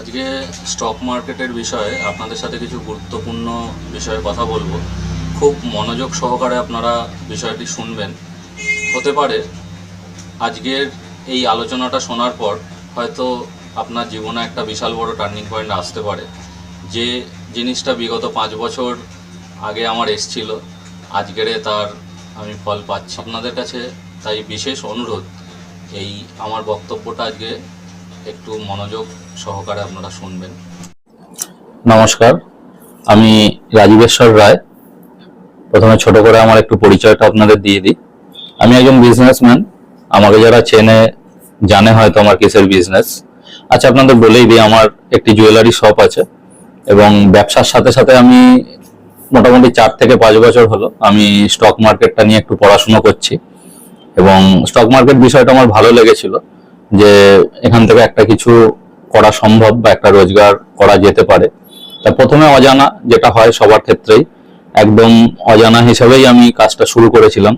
আজকে স্টক মার্কেটের বিষয়ে আপনাদের সাথে কিছু গুরুত্বপূর্ণ বিষয়ে কথা বলব। খুব মনোযোগ সহকারে আপনারা বিষয়টি শুনবেন। হতে পারে আজকের এই আলোচনাটা শোনার পর হয়তো আপনার জীবনে একটা বিশাল বড় টার্নিং পয়েন্ট আসতে পারে। যে জিনিসটা বিগত পাঁচ বছর আগে আমার এসছিল, আজকেরে তার আমি ফল পাচ্ছি। আপনাদের কাছে তাই বিশেষ অনুরোধ, এই আমার বক্তব্যটা আজকে একটু মনোযোগ সহকারে আপনারা শুনবেন। নমস্কার, আমি রাজীবেশ্বর রায়। প্রথমে ছোট করে আমার একটু পরিচয়টা আপনাদের দিয়ে দিই। আমি একজন বিজনেসম্যান আমাকে যারা চেনে, জানে হয়তো আমার কিসের বিজনেস আচ্ছা আপনাদের বলেই দিই, আমার একটি জুয়েলারি শপ আছে এবং ব্যবসার সাথে সাথে আমি মোটামুটি চার থেকে পাঁচ বছর হলো আমি স্টক মার্কেটটা নিয়ে একটু পড়াশুনো করছি এবং স্টক মার্কেট বিষয়টা আমার ভালো লেগেছিল। যে এখান থেকে একটা কিছু করা সম্ভব বা একটা রোজগার করা যেতে পারে। তা প্রথমে অজানা যেটা হয় সবার ক্ষেত্রেই, একদম অজানা হিসেবেই আমি কাজটা শুরু করেছিলাম।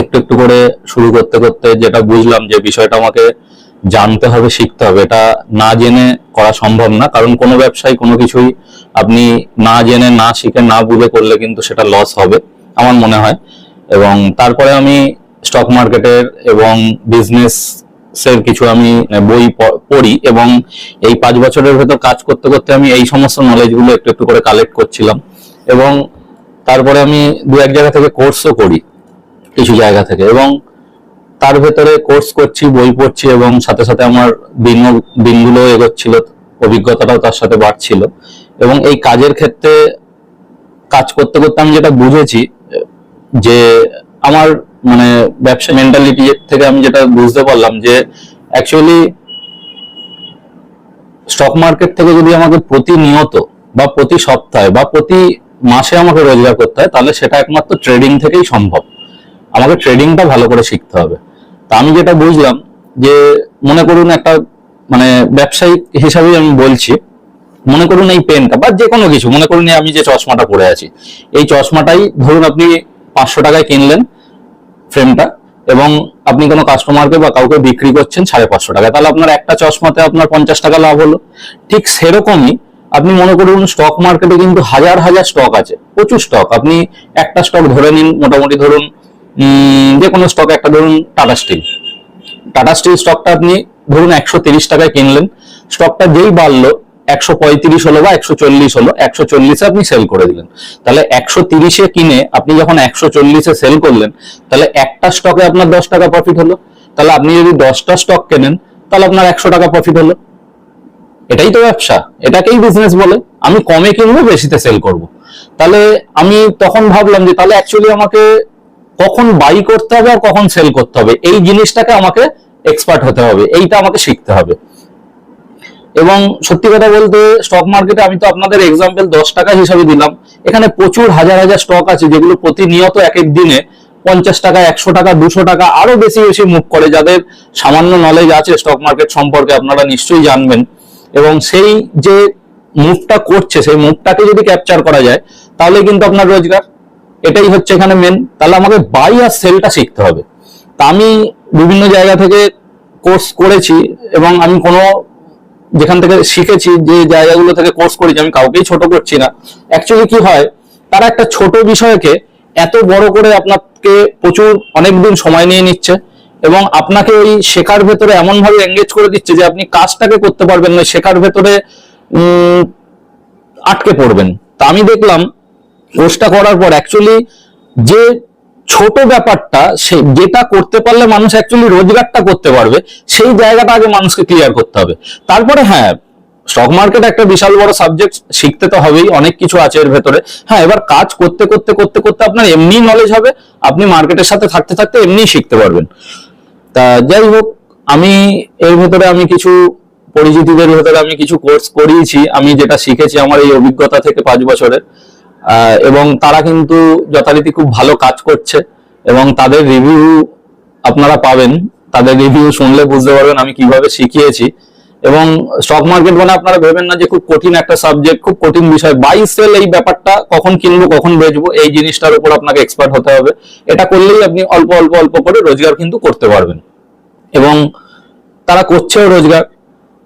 একটু একটু করে শুরু করতে করতে যেটা বুঝলাম যে বিষয়টা আমাকে জানতে হবে, শিখতে হবে। এটা না জেনে করা সম্ভব না, কারণ কোনো ব্যবসায় কোনো কিছুই আপনি না জেনে, না শিখে, না বুঝে করলে কিন্তু সেটা লস হবে, আমার মনে হয়। এবং তারপরে আমি স্টক মার্কেটের এবং বিজনেস এর কিছু আমি বই পড়ি এবং এই পাঁচ বছরের ভেতর কাজ করতে করতে আমি এই সমস্ত নলেজগুলো একটু একটু করে কালেক্ট করছিলাম এবং তারপরে আমি দু এক জায়গা থেকে কোর্সও করি কিছু জায়গা থেকে এবং তার ভেতরে কোর্স করছি, বই পড়ছি এবং সাথে সাথে আমার দিন দিনগুলো এগোচ্ছিল, অভিজ্ঞতাটাও তার সাথে বাড়ছিল এবং এই কাজের ক্ষেত্রে কাজ করতে করতে আমি যেটা বুঝেছি, যে আমার মানে ব্যবসা মেন্টালিটি থেকে আমি যেটা বুঝতে পারলাম যে অ্যাকচুয়ালি স্টক মার্কেট থেকে যদি আমাকে প্রতিনিয়ত বা প্রতি সপ্তাহে বা প্রতি মাসে আমাকে রোজগার করতে হয়, তাহলে সেটা একমাত্র ট্রেডিং থেকেই সম্ভব। আমাকে ট্রেডিংটা ভালো করে শিখতে হবে। তা আমি যেটা বুঝলাম যে মনে করুন একটা মানে ব্যবসায়িক হিসাবেই আমি বলছি, মনে করুন এই পেনটা বা যে কোনো কিছু, মনে করুন আমি যে চশমাটা পরে আছি, এই চশমাটাই ধরুন আপনি পাঁচশো টাকায় কিনলেন ফ্রেমটা এবং আপনি কোনো কাস্টমারকে বা কাউকে বিক্রি করছেন সাড়ে পাঁচশো টাকা তাহলে আপনার একটা চশমাতে আপনার পঞ্চাশ টাকা লাভ হলো। ঠিক সেরকমই আপনি মনে করুন স্টক মার্কেটে কিন্তু হাজার হাজার স্টক আছে, প্রচুর স্টক আপনি একটা স্টক ধরে নিন, মোটামুটি ধরুন যে কোনো স্টক একটা ধরুন টাটা স্টিল টাটা স্টিল স্টকটা আপনি ধরুন একশো টাকায় কিনলেন স্টকটা যেই বাড়লো একশো পঁয়ত্রিশ হলো বা একশো চল্লিশ হলো আপনি সেল করে দিলেন। তাহলে তিরিশে কিনে আপনি যখন সেল করলেন, তাহলে একটা স্টকে আপনার দশ টাকা হলো। তাহলে আপনি যদি দশটা স্টক কেনেন, তাহলে আপনার একশো টাকা হলো। এটাই তো ব্যবসা। এটাকেই বিজনেস বলে। আমি কমে কিনবো, বেশিতে সেল করব। তাহলে আমি তখন ভাবলাম যে তাহলে অ্যাকচুয়ালি আমাকে কখন বাই করতে হবে আর কখন সেল করতে হবে। এই জিনিসটাকে আমাকে এক্সপার্ট হতে হবে। এইটা আমাকে শিখতে হবে। এবং সত্যি কথা বলতে স্টক মার্কেটে আমি তো আপনাদের এক্সাম্পল দশ টাকা হিসাবে দিলাম। এখানে প্রচুর হাজার হাজার স্টক আছে, যেগুলো প্রতিনিয়ত এক এক দিনে পঞ্চাশ টাকা, একশো টাকা, দুশো টাকা, আরও বেশি বেশি মুভ করে। যাদের সামান্য নলেজ আছে স্টক মার্কেট সম্পর্কে আপনারা নিশ্চয়ই জানবেন। এবং সেই যে মুভটা করছে, সেই মুভটাকে যদি ক্যাপচার করা যায়, তাহলে কিন্তু আপনার রোজগার। এটাই হচ্ছে এখানে মেন তাহলে আমাকে বাই আর সেলটা শিখতে হবে। তা আমি বিভিন্ন জায়গা থেকে কোর্স করেছি এবং আমি কোনো যেখান থেকে শিখেছি যে জায়গাগুলো থেকে কোর্স করেছি, আমি কাউকেই ছোট করছি না। অ্যাকচুয়ালি কি হয়, তারা একটা ছোট বিষয়কে এত বড় করে আপনাকে প্রচুর অনেকদিন সময় নিয়ে নিচ্ছে এবং আপনাকে ওই শেখার ভেতরে এমন ভাবে এঙ্গেজ করে দিচ্ছে যে আপনি কাজটাকে করতে পারবেন না শেখার ভেতরে আটকে পড়বেন। তা আমি দেখলাম কোর্সটা করার পর অ্যাকচুয়ালি যে ছোট ব্যাপারটা, সে যেটা করতে পারলে মানুষ অ্যাকচুয়ালি রোজগারটা করতে পারবে, সেই জায়গাটা আগে মানুষকে ক্লিয়ার করতে হবে। তারপরে হ্যাঁ স্টক মার্কেট একটা বিশাল বড় সাবজেক্ট শিখতে তো হবেই, অনেক কিছু আছে এর ভেতরে। হ্যাঁ এবার কাজ করতে করতে করতে করতে আপনার এমনি নলেজ হবে, আপনি মার্কেটের সাথে থাকতে থাকতে এমনি শিখতে পারবেন। তা যাই হোক, আমি এর ভেতরে আমি কিছু পরিচিতিদের ভেতরে আমি কিছু কোর্স করিয়েছি, আমি যেটা শিখেছি আমার এই অভিজ্ঞতা থেকে পাঁচ বছরের। এবং তারা কিন্তু যথারীতি খুব ভালো কাজ করছে এবং তাদের রিভিউ আপনারা পাবেন। তাদের রিভিউ শুনলে বুঝতে পারবেন আমি কীভাবে শিখিয়েছি। এবং স্টক মার্কেট মানে আপনারা ভেবেন না যে খুব কঠিন একটা সাবজেক্ট খুব কঠিন বিষয়। বাই সেল এই ব্যাপারটা কখন কিনবো, কখন বেচবো, এই জিনিসটার উপর আপনাকে এক্সপার্ট হতে হবে। এটা করলেই আপনি অল্প অল্প অল্প করে রোজগার কিন্তু করতে পারবেন। এবং তারা করছেও রোজগার।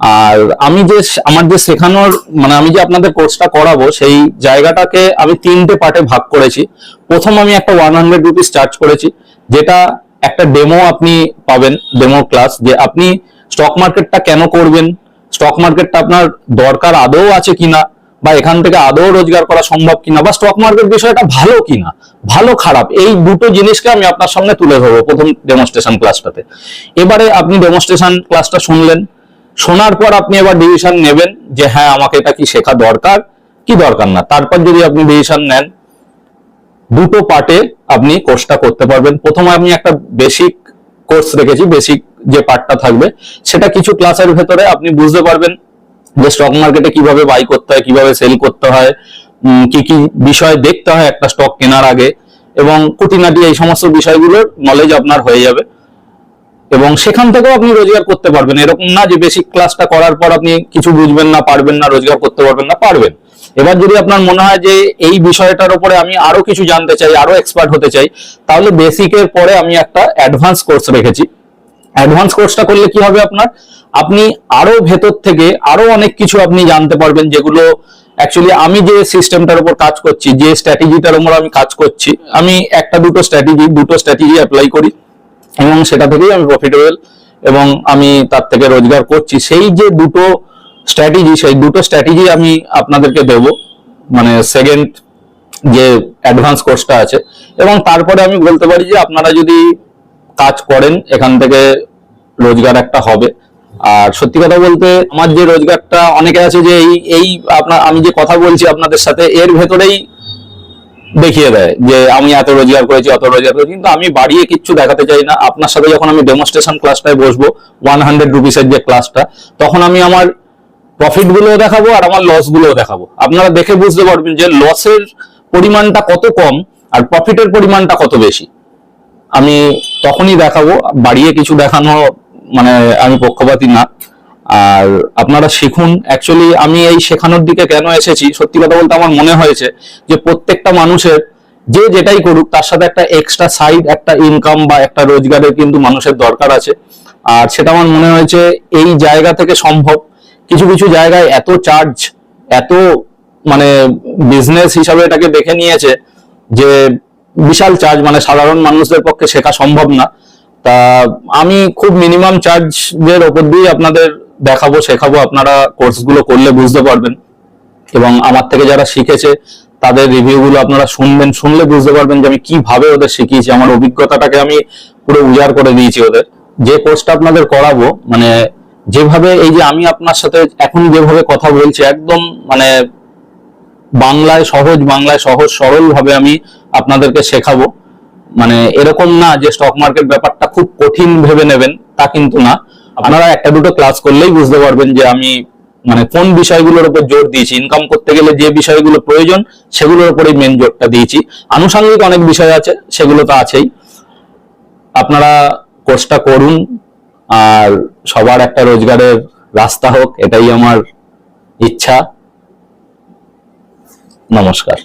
আর আমি যে আমার যে শেখানোর মানে আমি যে আপনাদের কোর্সটা করাবো, সেই জায়গাটাকে আমি তিনটে পার্টে ভাগ করেছি। প্রথম আমি একটা ওয়ান হান্ড্রেড রুপিস চার্জ করেছি, যেটা একটা ডেমো আপনি পাবেন ডেমো ক্লাস যে আপনি স্টক মার্কেটটা কেন করবেন স্টক মার্কেটটা আপনার দরকার আদৌ আছে কিনা, বা এখান থেকে আদৌ রোজগার করা সম্ভব কিনা, বা স্টক মার্কেট বিষয়টা ভালো কিনা, ভালো খারাপ, এই দুটো জিনিসকে আমি আপনার সামনে তুলে ধরবো প্রথম ডেমনস্ট্রেশন ক্লাসটাতে এবারে আপনি ডেমনস্ট্রেশন ক্লাসটা শুনলেন শোনার পর আপনি এবার ডিসিশন নেবেন যে হ্যাঁ আমাকে এটা কি শেখা দরকার? কি দরকার না? তারপর যদি আপনি ডিসিশন নেন, দুটো পার্টে আপনি কোর্সটা করতে পারবেন। প্রথমে আমি একটা বেসিক কোর্স রেখেছি বেসিক যে পার্টটা থাকবে, সেটা কিছু ক্লাসের ভেতরে আপনি বুঝতে পারবেন যে স্টক মার্কেটে কীভাবে বাই করতে হয়, কীভাবে সেল করতে হয় কি কি বিষয় দেখতে হয় একটা স্টক কেনার আগে। এবং কুটিনাটি এই সমস্ত বিষয়গুলোর নলেজ আপনার হয়ে যাবে। এবং সেখান থেকেও আপনি রোজগার করতে পারবেন। এরকম না যে বেসিক ক্লাসটা করার পর আপনি কিছু বুঝবেন না, পারবেন না, রোজগার করতে পারবেন না, পারবেন। এবার যদি আপনার মনে হয় যে এই বিষয়টার উপরে আমি আরও কিছু জানতে চাই, আরও এক্সপার্ট হতে চাই, তাহলে বেসিকের পরে আমি একটা অ্যাডভান্স কোর্স রেখেছি। অ্যাডভান্স কোর্সটা করলে কি হবে আপনার? আপনি আরও ভেতর থেকে আরও অনেক কিছু আপনি জানতে পারবেন, যেগুলো অ্যাকচুয়ালি আমি যে সিস্টেমটার উপর কাজ করছি, যে স্ট্র্যাটেজিটার উপর আমি কাজ করছি, আমি একটা দুটো স্ট্র্যাটেজি দুটো স্ট্র্যাটেজি অ্যাপ্লাই করি। এবং সেটা থেকেই আমি প্রফিটেবল এবং আমি তার থেকে রোজগার করছি। সেই যে দুটো স্ট্র্যাটেজি সেই দুটো স্ট্র্যাটেজি আমি আপনাদেরকে দেব মানে সেকেন্ড যে অ্যাডভান্স কোর্সটা আছে। এবং তারপরে আমি বলতে পারি যে আপনারা যদি কাজ করেন, এখান থেকে রোজগার একটা হবে। আর সত্যি কথা বলতে, আমার যে রোজগারটা অনেকে আছে যে এই এই আপনার, আমি যে কথা বলছি আপনাদের সাথে, এর ভেতরেই দেখিয়ে দেয় যে আমি এত রোজগার করেছি, অত রোজগার করেছি। কিন্তু আমি বাড়িয়ে কিচ্ছু দেখাতে চাই না। আপনার সাথে যখন আমি ডেমনস্ট্রেশন ক্লাসটায় বসবো ওয়ান হান্ড্রেড রুপিসের যে ক্লাসটা তখন আমি আমার প্রফিট গুলোও দেখাবো আর আমার লস গুলোও দেখাবো। আপনারা দেখে বুঝতে পারবেন যে লসের পরিমাণটা কত কম আর প্রফিটের পরিমাণটা কত বেশি। আমি তখনই দেখাবো, বাড়িয়ে কিছু দেখানো মানে আমি পক্ষপাতী না। আর আপনারা শিখুন। অ্যাকচুয়ালি আমি এই শেখানোর দিকে কেন এসেছি? সত্যি কথা বলতে আমার মনে হয়েছে যে প্রত্যেকটা মানুষের যে যেটাই করুক, তার সাথে একটা এক্সট্রা সাইড একটা ইনকাম বা একটা রোজগারের কিন্তু মানুষের দরকার আছে। আর সেটা আমার মনে হয়েছে এই জায়গা থেকে সম্ভব। কিছু কিছু জায়গায় এত চার্জ এত মানে বিজনেস হিসাবে এটাকে দেখে নিয়েছে যে বিশাল চার্জ মানে সাধারণ মানুষদের পক্ষে শেখা সম্ভব না। তা আমি খুব মিনিমাম চার্জের ওপর দিয়ে আপনাদের দেখাবো, শেখাবো, আপনারা কোর্সগুলো করলে বুঝতে পারবেন। এবং আমার থেকে যারা শিখেছে, তাদের রিভিউগুলো আপনারা শুনবেন, শুনলে বুঝতে পারবেন যে আমি কীভাবে ওদের শিখিয়েছি। আমার অভিজ্ঞতাটাকে আমি পুরো উজাড় করে দিয়েছি ওদের। যে কোর্সটা আপনাদের করাবো মানে যেভাবে এই যে আমি আপনার সাথে এখন যেভাবে কথা বলছি, একদম মানে বাংলায় সহজ বাংলায় সহজ সরল ভাবে আমি আপনাদেরকে শেখাবো। মানে এরকম না যে স্টক মার্কেট ব্যাপারটা খুব কঠিন ভেবে নেবেন, তা কিন্তু না। আপনারা একটা দুটো ক্লাস করলেই বুঝতে পারবেন যে আমি মানে কোন বিষয়গুলোর উপর জোর দিয়েছি। ইনকাম করতে গেলে যে বিষয়গুলো প্রয়োজন, সেগুলোর উপরেই মেন জোরটা দিয়েছি। আনুষঙ্গিক অনেক বিষয় আছে, সেগুলো তো আছেই। আপনারা কোর্সটা করুন, আর সবার একটা রোজগারের রাস্তা হোক, এটাই আমার ইচ্ছা। নমস্কার।